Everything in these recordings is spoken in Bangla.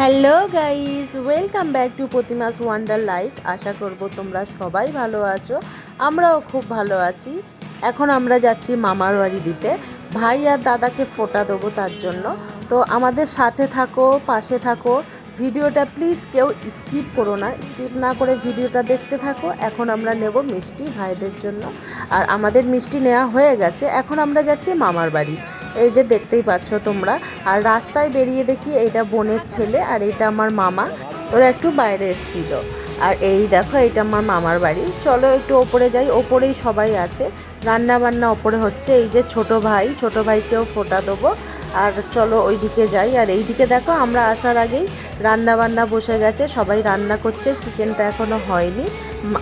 Hello guys welcome back to প্রতিমাস wonder life. আশা করব তোমরা সবাই ভালো আছো, আমরাও খুব ভালো আছি। এখন আমরা যাচ্ছি মামার বাড়ি দিতে। ভাই আর দাদাকে ফোটা দেবো তার জন্য। তো আমাদের সাথে থাকো, পাশে থাকো। ভিডিওটা প্লিজ কেউ স্কিপ করো না। স্কিপ না করে ভিডিওটা দেখতে থাকো। এখন আমরা নেব মিষ্টি ভাইদের জন্য। আর আমাদের মিষ্টি নেওয়া হয়ে গেছে। এখন আমরা যাচ্ছি মামার বাড়ি। এই যে দেখতেই পাচ্ছ তোমরা। আর রাস্তায় বেরিয়ে দেখি এটা বোনের ছেলে আর এটা আমার মামা। ওরা একটু বাইরে এসেছিল। আর এই দেখো এটা আমার মামার বাড়ি। চলো একটু ওপরে যাই। ওপরেই সবাই আছে। রান্না বান্না ওপরে হচ্ছে এই যে ছোট ভাই। ছোট ভাইকেও ফোটা দেবো। আর চলো ওই দিকে যাই। আর এইদিকে দেখো, আমরা আসার আগেই রান্না বান্না বসে গেছে। সবাই রান্না করছে। চিকেনটা এখনও হয়নি।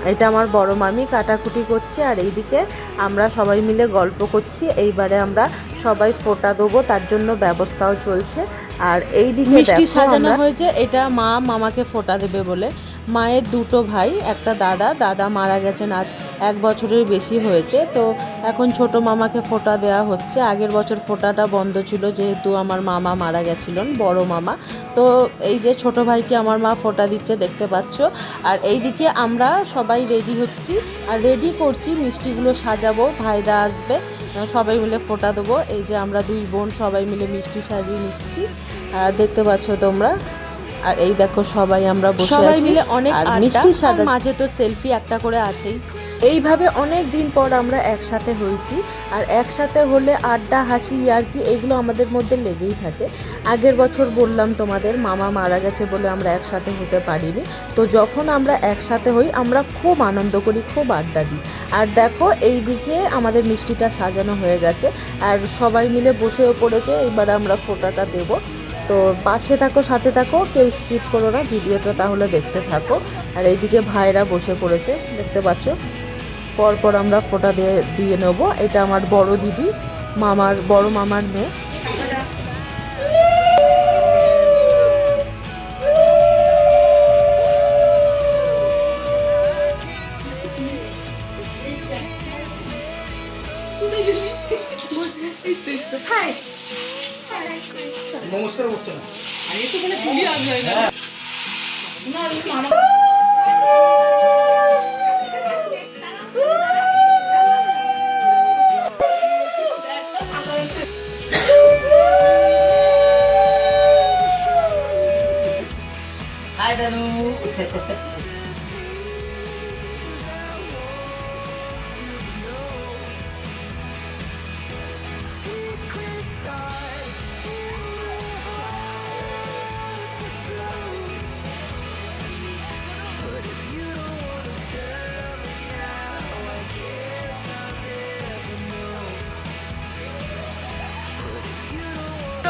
এটা আমার বড় মামি কাটাকুটি করছে। আর এইদিকে আমরা সবাই মিলে গল্প করছি। এইবারে আমরা সবাই ফোটা দেবো তার জন্য ব্যবস্থাও চলছে। আর এই দিকে মিষ্টি সাজানো হয়েছে এটা মা মামাকে ফোটা দেবে বলে। মায়ের দুটো ভাই, একটা দাদা। দাদা মারা গেছেন আজ এক বছরের বেশি হয়েছে। তো এখন ছোট মামাকে ফোটা দেওয়া হচ্ছে। আগের বছর ফোটাটা বন্ধ ছিল যেহেতু আমার মামা মারা গেছিলেন, বড় মামা। তো এই যে ছোট ভাইকে আমার মা ফোটা দিচ্ছে, দেখতে পাচ্ছ। আর এইদিকে আমরা সবাই রেডি হচ্ছি। আর রেডি করছি মিষ্টিগুলো সাজাবো, ভাইরা আসবে, সবাই মিলে ফোটা দেবো। এই যে আমরা দুই বোন সবাই মিলে মিষ্টি সাজিয়ে নিচ্ছি। দেখতে পাচ্ছ তোমরা। আর এই দেখো সবাই আমরা বসে সবাই মিলে অনেক আর মিষ্টি সাজা মাঝে তো সেলফি একটা করে আছেই। এইভাবে অনেক দিন পর আমরা একসাথে হয়েছি আর একসাথে হলে আড্ডা হাসি আর কি এগুলো আমাদের মধ্যে লেগেই থাকে। আগের বছর বললাম তোমাদের মামা মারা গেছে বলে আমরা একসাথে হতে পারিনি। তো যখন আমরা একসাথে হই আমরা খুব আনন্দ করি খুব আড্ডা দিই। আর দেখো এই দিকে আমাদের মিষ্টিটা সাজানো হয়ে গেছে। আর সবাই মিলে বসেও পড়েছে এবার আমরা ফোটাটা দেবো। তো পাশে থাকো, সাথে থাকো, কেউ স্কিপ করো না, ভিডিওটা তাহলে দেখতে থাকো। আর এইদিকে ভাইরা বসে পড়েছে, দেখতে পাচ্ছ? পরপর আমরা ফোটা দিয়ে দিয়ে নেব। এটা আমার বড় দিদি, মামার, বড় মামার মেয়ে। নমস্কার করছ না। হাই দানু এবার শাড়ি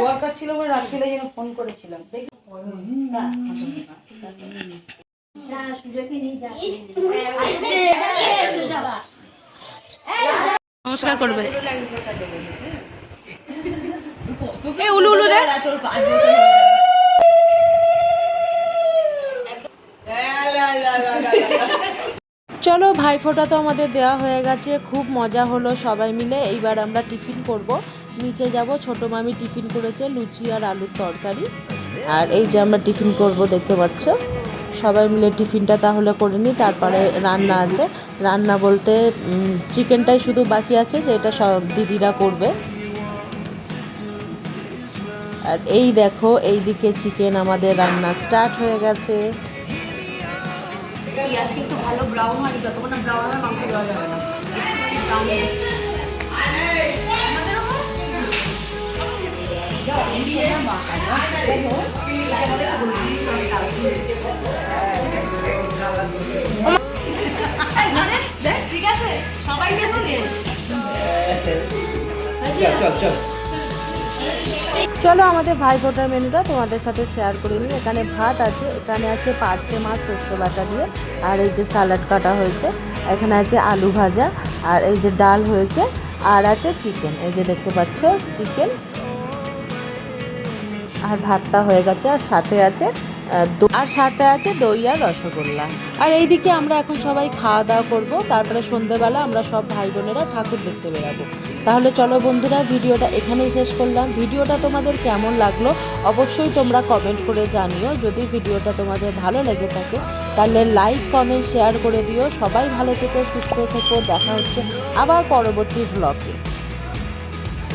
দরকার ছিল বলে রাত্রিবেলা যেন ফোন করেছিলাম। দেখি। নমস্কার করবে। উলু উলু দে চলো, ভাইফোঁটা তো আমাদের দেওয়া হয়ে গেছে। খুব মজা হলো সবাই মিলে। এইবার আমরা টিফিন করব। নিচে যাব। ছোট মামি টিফিন করেছে লুচি আর আলুর তরকারি। আর এই যে আমরা টিফিন করব, দেখতে পাচ্ছ? সবাই মিলে টিফিনটা তাহলে করে নিই। তারপরে রান্না আছে। রান্না বলতে চিকেনটাই শুধু বাকি আছে যে এটা সব দিদিরা করবে। আর এই দেখো, এইদিকে চিকেন আমাদের রান্না স্টার্ট হয়ে গেছে। পেঁয়াজ কিন্তু ভালো ব্রাউন হয়নি যতক্ষণ না ব্রাউন হয়, মাংস দেওয়া যাবে না। ঠিক আছে সবাই চল চল। চলো আমাদের ভাই ফোটার মেনুটা তোমাদের সাথে শেয়ার করে নিই। এখানে ভাত আছে, এখানে আছে পার্শে মাছ, সর্ষে বাটা দিয়ে, আর এই যে স্যালাড কাটা হয়েছে। এখানে আছে আলু ভাজা, আর এই যে ডাল হয়েছে, আর আছে চিকেন এই যে দেখতে পাচ্ছ চিকেন আর ভাতটা হয়ে গেছে, আর সাথে আছে আর সাথে আছে দই আর রসগোল্লা। আর এইদিকে আমরা এখন সবাই খাওয়া দাওয়া করব। তারপরে সন্ধেবেলা আমরা সব ভাই বোনেরা ঠাকুর দেখতে বেরাবো। তাহলে চলো বন্ধুরা, ভিডিওটা এখানেই শেষ করলাম। ভিডিওটা তোমাদের কেমন লাগল অবশ্যই তোমরা কমেন্ট করে জানিও। যদি ভিডিওটা তোমাদের ভালো লেগে থাকে, তাহলে লাইক কমেন্ট শেয়ার করে দিও। সবাই ভালো থেকো, সুস্থ থেকো। দেখা হচ্ছে আবার পরবর্তী ব্লগে